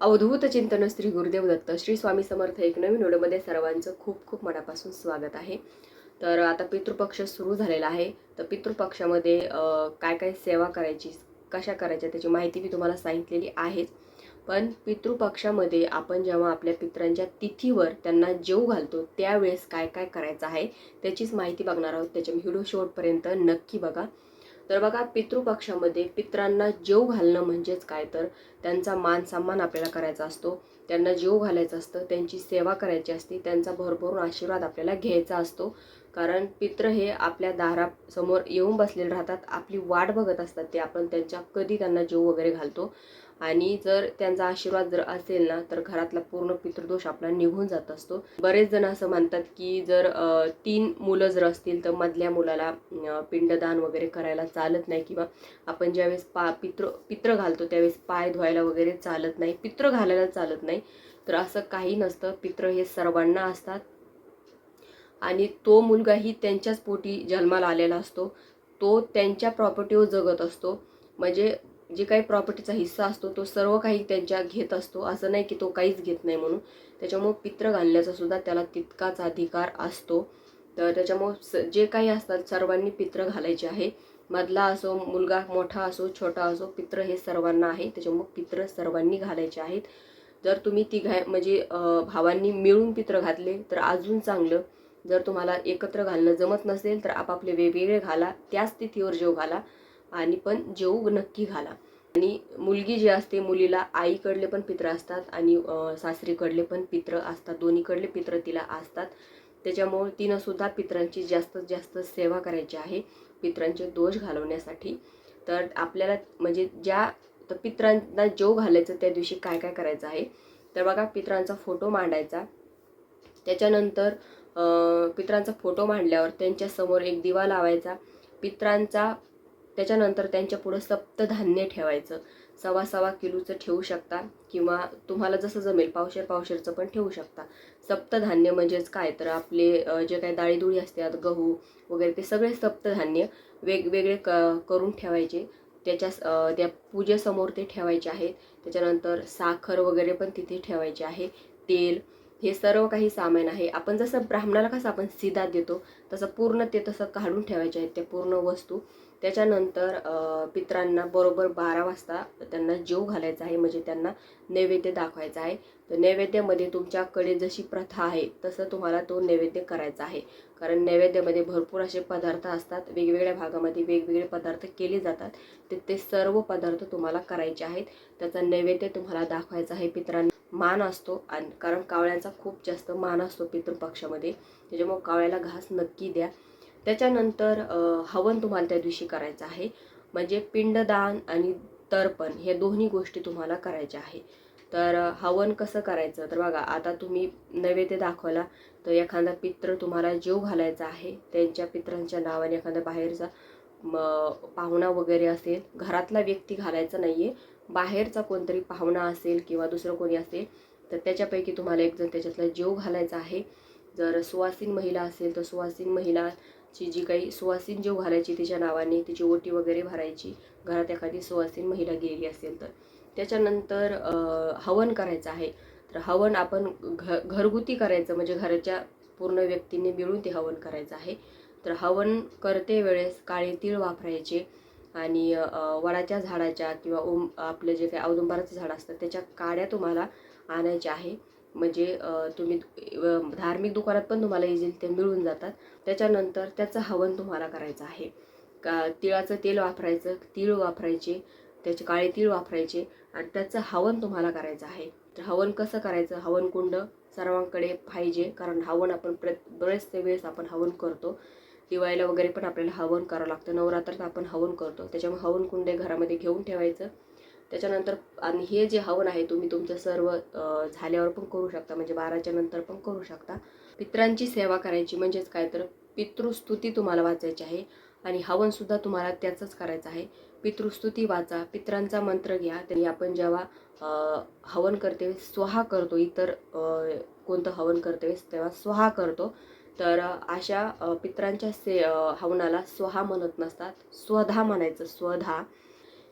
अवधूत चिंतन श्री गुरुदेव दत्त श्री स्वामी समर्थ एक नवीन व्हिडिओमध्ये सर्वांचं खूप खूप मनापासून स्वागत आहे. तर आता पितृपक्ष सुरू झालेला आहे. तर पितृपक्षामध्ये काय काय सेवा करायची कशा करायच्या त्याची माहिती मी तुम्हाला सांगितलेली आहेच. पण पितृपक्षामध्ये आपण जेव्हा आपल्या पित्रांच्या तिथीवर त्यांना जेव घालतो त्यावेळेस काय काय करायचं आहे त्याचीच माहिती बघणार आहोत. त्याच्या व्हिडिओ शेवटपर्यंत नक्की बघा. तर बघा पितृपक्षामध्ये पित्रांना जेव घालणं म्हणजेच काय? तर त्यांचा मान सन्मान आपल्याला करायचा असतो. त्यांना जीव घालायचं असतं त्यांची सेवा करायची असते त्यांचा भरभरून आशीर्वाद आपल्याला घ्यायचा असतो. कारण पित्र हे आपल्या दारासमोर येऊन बसलेले राहतात आपली वाट बघत असतात ते आपण त्यांच्या कधी त्यांना जीव वगैरे घालतो. आणि जर त्यांचा आशीर्वाद जर असेल ना तर घरातला पूर्ण पितृदोष आपला निघून जात असतो. बरेच जण असं म्हणतात की जर तीन मुलं जर असतील तर मधल्या मुलाला पिंडदान वगैरे करायला चालत नाही किंवा आपण ज्यावेळेस पा पित्र पित्र घालतो त्यावेळेस पाय धुवायला वगैरे चालत नाही पित्र घालायला चालत नाही. तर असं काही नसतं. पित्र हे सर्वांना असतात. आणि तो मुलगाही त्यांच्याच पोटी जन्माला आलेला असतो. तो त्यांच्या प्रॉपर्टीवर जगत असतो. म्हणजे जे काही प्रॉपर्टीचा हिस्सा असतो तो सर्व काही त्यांच्या घेत असतो. असं नाही की तो काहीच घेत नाही म्हणून. त्याच्यामुळं पित्र घालण्याचा सुद्धा त्याला तितकाच अधिकार असतो. तर त्याच्यामुळं स जे काही असतात सर्वांनी पित्र घालायचे आहे. मधला असो मुलगा मोठा असो छोटा असो पित्र हे सर्वांना आहे. त्याच्यामुळं पित्र सर्वांनी घालायचे आहेत. जर तुम्ही तिघा म्हणजे भावांनी मिळून पित्र घातले तर अजून चांगलं. जर तुम्हाला एकत्र घालणं जमत नसेल तर आपापले वेगवेगळे घाला. त्याच तिथीवर जेव घाला. आणि पण जेऊ नक्की घाला. आणि मुलगी जी असते मुलीला आईकडले पण पित्र असतात आणि सासरीकडले पण पित्र असतात. दोन्हीकडले पित्र तिला असतात. त्याच्यामुळे तिनं सुद्धा पित्रांची जास्तीत जास्त सेवा करायची आहे पित्रांचे दोष घालवण्यासाठी. तर आपल्याला म्हणजे ज्या तर पित्रांना जेव घालायचं त्या दिवशी काय काय करायचं आहे? तर बघा पित्रांचा फोटो मांडायचा. त्याच्यानंतर पित्रांचा फोटो मांडल्यावर त्यांच्यासमोर एक दिवा लावायचा. पित्रांचा त्याच्यानंतर त्यांच्या पुढं सप्तधान्य ठेवायचं. सव्वा सवा किलोचं ठेवू शकता किंवा तुम्हाला जसं जमेल पावशेर पावशेरचं पण ठेवू शकता. सप्तधान्य म्हणजेच काय? तर आपले जे काही डाळीदुळी असतात गहू वगैरे ते सगळे सप्तधान्य वेगवेगळे क करून ठेवायचे. त्याच्या त्या पूजेसमोर ते ठेवायचे आहेत. त्याच्यानंतर साखर वगैरे पण तिथे ठेवायचे आहे. तेल हे सर्व काही सामान आहे. आपण जसं ब्राह्मणाला कसं आपण सिधा देतो तसं पूर्ण ते तसं काढून ठेवायचे आहेत त्या पूर्ण वस्तू. त्याच्यानंतर पित्रांना बरोबर बारा वाजता त्यांना जेव घालायचा आहे म्हणजे त्यांना नैवेद्य दाखवायचा आहे. तर नैवेद्यामध्ये तुमच्याकडे जशी प्रथा आहे तसं तुम्हाला तो नैवेद्य करायचा आहे. कारण नैवेद्यामध्ये भरपूर असे पदार्थ असतात वेगवेगळ्या भागामध्ये वेगवेगळे पदार्थ केले जातात. ते ते सर्व पदार्थ तुम्हाला करायचे आहेत. त्याचा नैवेद्य तुम्हाला दाखवायचा आहे पित्रांना. मान असतो आणि कारण कावळ्यांचा खूप जास्त मान असतो पितृपक्षामध्ये त्याच्यामुळे कावळ्याला घास नक्की द्या. त्याच्यानंतर हवन तुम्हाला त्या दिवशी करायचं आहे. म्हणजे पिंडदान आणि तर्पण हे दोन्ही गोष्टी तुम्हाला करायच्या आहे. तर हवन कसं करायचं? तर बघा आता तुम्ही नैवेद्य दाखवला तर एखादा पित्र तुम्हाला जीव घालायचा आहे त्यांच्या पित्रांच्या नावाने एखादा बाहेरचा म पाहुणा वगैरे असेल घरातला व्यक्ती घालायचा नाही आहे बाहेरचा कोणतरी पाहुणा असेल किंवा दुसरं कोणी असेल तर त्याच्यापैकी तुम्हाला एकजण त्याच्यातला जीव घालायचा आहे. जर सुवासीन महिला असेल तर सुवासीन महिलाची जी काही सुवासीन जीव घालायची तिच्या नावाने तिची ओटी वगैरे भरायची घरात एखादी सुवासीन महिला गेली असेल तर. त्याच्यानंतर हवन करायचं आहे. तर हवन आपण घ घरगुती करायचं म्हणजे घराच्या पूर्ण व्यक्तींनी मिळून ते हवन करायचं आहे. तर हवन करते वेळेस काळे तीळ वापरायचे. आणि वडाच्या झाडाच्या किंवा ओम आपलं जे काही औदुंबराचं झाड असतं त्याच्या काड्या तुम्हाला आणायच्या आहे. म्हणजे तुम्ही धार्मिक दुकानात पण तुम्हाला इझिली ते मिळून जातात. त्याच्यानंतर त्याचं हवन तुम्हाला करायचं आहे. का तिळाचं तेल वापरायचं तीळ वापरायचे त्याचे काळे तीळ वापरायचे आणि त्याचं हवन तुम्हाला करायचं आहे. तर हवन कसं करायचं? हवनकुंड सर्वांकडे पाहिजे कारण हवन आपण प्र बरेचसे वेळेस आपण हवन करतो. दिवाळीला वगैरे पण आपल्याला हवन करावं लागतं. नवरात्रात आपण हवन करतो. त्याच्यामुळे हवन कुंडे घरामध्ये घेऊन ठेवायचं. त्याच्यानंतर आणि हे जे हवन आहे तुम्ही तुमचं सर्व झाल्यावर पण करू शकता. म्हणजे बाराच्या नंतर पण करू शकता. पित्रांची सेवा करायची म्हणजेच काय तर पितृस्तुती तुम्हाला वाचायची आहे. आणि हवनसुद्धा तुम्हाला त्याचंच करायचं आहे. पितृस्तुती वाचा पित्रांचा मंत्र घ्या. तरी आपण जेव्हा हवन करते स्वाहा स्वहा करतो इतर कोणतं हवन करते तेव्हा स्वहा करतो. तर अशा पित्रांच्या से हवनाला स्वहा म्हणत नसतात. स्वधा म्हणायचं स्वधा.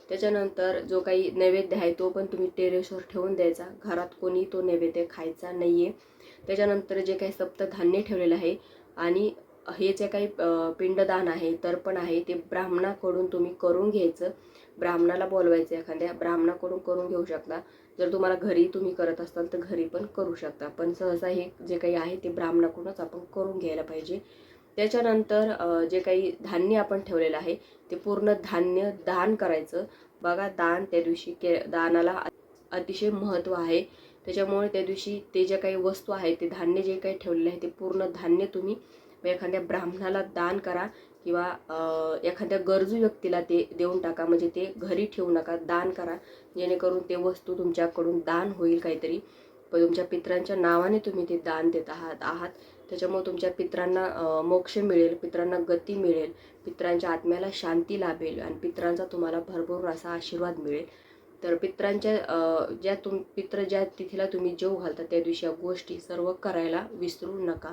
त्याच्यानंतर जो काही नैवेद्य आहे तो पण तुम्ही टेरेसवर ठेवून द्यायचा. घरात कोणी तो नैवेद्य खायचा नाही आहे त्याच्यानंतर जे काही सप्तधान्य ठेवलेलं आहे आणि हे जे काही पिंडदान आहे तर्पण आहे ते ब्राह्मणाकडून तुम्ही करून घ्यायचं. ब्राह्मणाला बोलवायचं एखाद्या ब्राह्मणाकडून करून घेऊ शकता. जर तुम्हाला घरी तुम्ही करत असाल तर घरी पण करू शकता. पण सहसा हे जे काही आहे ते ब्राह्मणाकडूनच आपण करून घ्यायला पाहिजे. त्याच्यानंतर जे काही धान्य आपण ठेवलेलं आहे ते पूर्ण धान्य दान करायचं. बघा दान त्या दिवशी के दानाला अतिशय महत्त्व आहे. त्याच्यामुळे त्या दिवशी ते ज्या काही वस्तू आहे ते धान्य जे काही ठेवलेलं आहे ते पूर्ण धान्य तुम्ही एखाद्या ब्राह्मणाला दान करा किंवा एखाद्या गरजू व्यक्तीला ते देऊन टाका. म्हणजे ते घरी ठेवू नका दान करा. जेणेकरून ते वस्तू तुमच्याकडून दान होईल काहीतरी. पण तुमच्या पित्रांच्या नावाने तुम्ही ते दान देत आहात आहात. त्याच्यामुळे तुमच्या पित्रांना मोक्ष मिळेल पित्रांना गती मिळेल पित्रांच्या आत्म्याला शांती लाभेल आणि पित्रांचा तुम्हाला भरपूर असा आशीर्वाद मिळेल. तर पित्रांच्या ज्या तुम पित्र ज्या तिथीला तुम्ही जेव घालता त्या दिवशी या गोष्टी सर्व करायला विसरू नका.